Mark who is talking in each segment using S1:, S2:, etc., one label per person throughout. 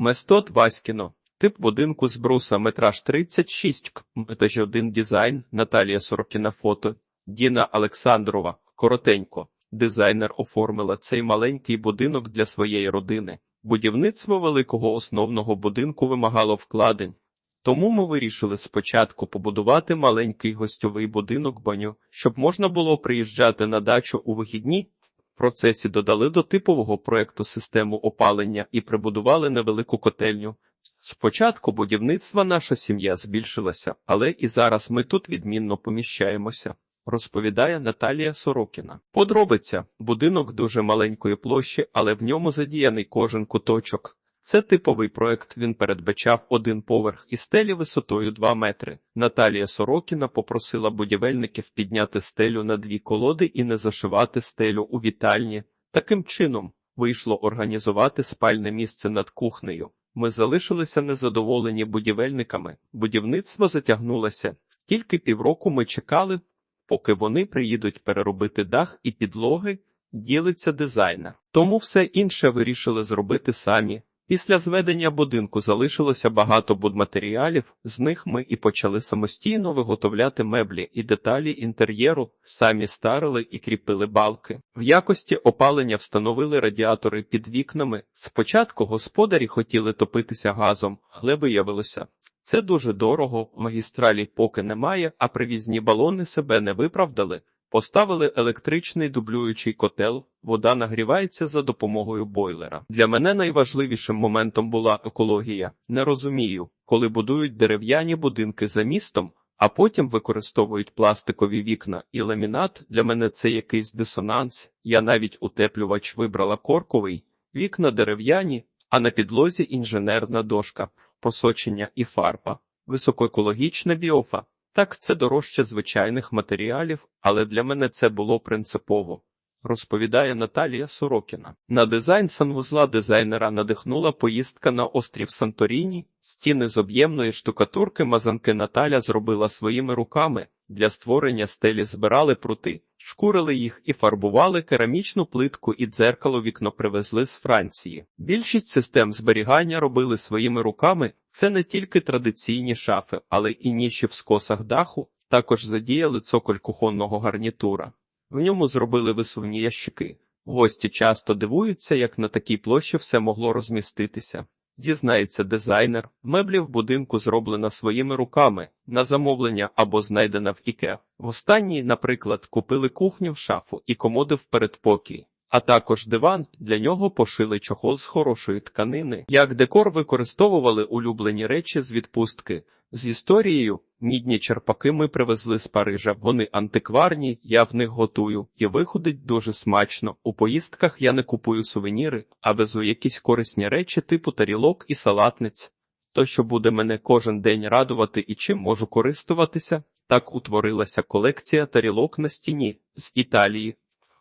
S1: Местот Васькіно. Тип будинку з бруса метраж 36 к. Етаж 1 дизайн. Наталія Сорокіна фото. Діна Олександрова. Коротенько. Дизайнер оформила цей маленький будинок для своєї родини. Будівництво великого основного будинку вимагало вкладень. Тому ми вирішили спочатку побудувати маленький гостьовий будинок баню, щоб можна було приїжджати на дачу у вихідні. Процесі додали до типового проекту систему опалення і прибудували невелику котельню. Спочатку будівництва наша сім'я збільшилася, але і зараз ми тут відмінно поміщаємося. Розповідає Наталія Сорокіна. Подробиця будинок дуже маленької площі, але в ньому задіяний кожен куточок. Це типовий проект. Він передбачав один поверх і стелі висотою 2 метри. Наталія Сорокіна попросила будівельників підняти стелю на дві колоди і не зашивати стелю у вітальні. Таким чином вийшло організувати спальне місце над кухнею. Ми залишилися незадоволені будівельниками. Будівництво затягнулося. Тільки півроку ми чекали, поки вони приїдуть переробити дах і підлоги, ділиться дизайнер. Тому все інше вирішили зробити самі. Після зведення будинку залишилося багато будматеріалів, з них ми і почали самостійно виготовляти меблі і деталі інтер'єру, самі старили і кріпили балки. В якості опалення встановили радіатори під вікнами. Спочатку господарі хотіли топитися газом, але виявилося, це дуже дорого, магістралі поки немає, а привізні балони себе не виправдали. Поставили електричний дублюючий котел, вода нагрівається за допомогою бойлера. Для мене найважливішим моментом була екологія. Не розумію, коли будують дерев'яні будинки за містом, а потім використовують пластикові вікна і ламінат. Для мене це якийсь дисонанс. Я навіть утеплювач вибрала корковий, вікна дерев'яні, а на підлозі інженерна дошка, посочення і фарба, високоекологічна біофа. Так, це дорожче звичайних матеріалів, але для мене це було принципово. Розповідає Наталія Сорокіна. На дизайн санвузла дизайнера надихнула поїздка на острів Санторіні. Стіни з об'ємної штукатурки мазанки Наталя зробила своїми руками. Для створення стелі збирали прути, шкурили їх і фарбували керамічну плитку і дзеркало вікно привезли з Франції. Більшість систем зберігання робили своїми руками. Це не тільки традиційні шафи, але і ніші в скосах даху. Також задіяли цоколь кухонного гарнітура. В ньому зробили висувні ящики. Гості часто дивуються, як на такій площі все могло розміститися. Дізнається дизайнер, меблі в будинку зроблена своїми руками, на замовлення або знайдена в Іке. В останній, наприклад, купили кухню, шафу і комоди в передпокій. А також диван, для нього пошили чохол з хорошої тканини. Як декор використовували улюблені речі з відпустки. З історією мідні черпаки ми привезли з Парижа. Вони антикварні, я в них готую, і виходить дуже смачно. У поїздках я не купую сувеніри, а везу якісь корисні речі типу тарілок і салатниць. То, що буде мене кожен день радувати і чим можу користуватися, так утворилася колекція тарілок на стіні з Італії,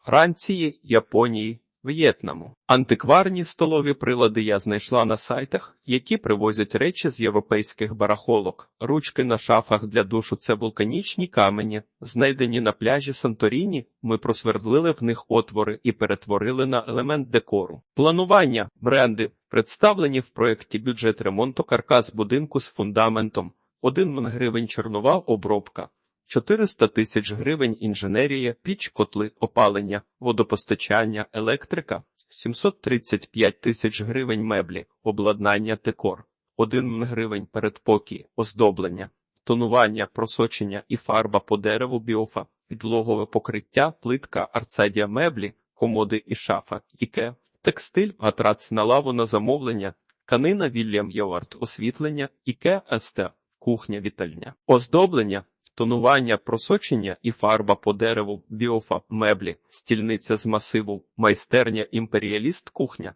S1: Франції, Японії, В'єтнаму. Антикварні столові прилади я знайшла на сайтах, які привозять речі з європейських барахолок. Ручки на шафах для душу це вулканічні камені, знайдені на пляжі Санторіні. Ми просвердлили в них отвори і перетворили на елемент декору. Планування бренди представлені в проєкті бюджет ремонту каркас будинку з фундаментом. 1 мн гривень чорнова обробка. 400 тисяч гривень інженерія, піч, котли, опалення, водопостачання, електрика, 735 тисяч гривень меблі, обладнання декор, 1 мн гривень передпокій, оздоблення, тонування, просочення і фарба по дереву біофа, підлогове покриття, плитка, арцадія меблі, комоди і шафа, іке, текстиль, матрац на лаву на замовлення, тканина Вільям Йовард, освітлення, іке, СТ, кухня, вітальня, оздоблення, тонування, просочення і фарба по дереву, біофа, меблі, стільниця з масиву, майстерня, імперіаліст, кухня.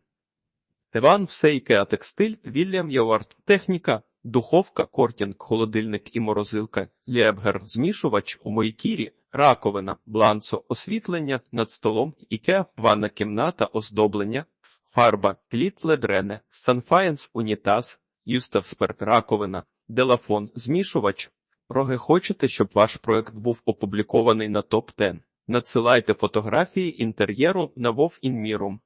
S1: Диван, все ікеа текстиль, Вільям Йовард, техніка, духовка, кортінг, холодильник і морозилка, лєбгер, змішувач, у мойкірі, раковина, бланцо, освітлення, над столом, іке, ванна кімната, оздоблення, фарба, пліт ледрене, санфаєнс, унітаз, юставспирт, раковина, делафон, змішувач, Роги хочете, щоб ваш проект був опублікований на топ 10 Надсилайте фотографії інтер'єру на Вов Інмірум.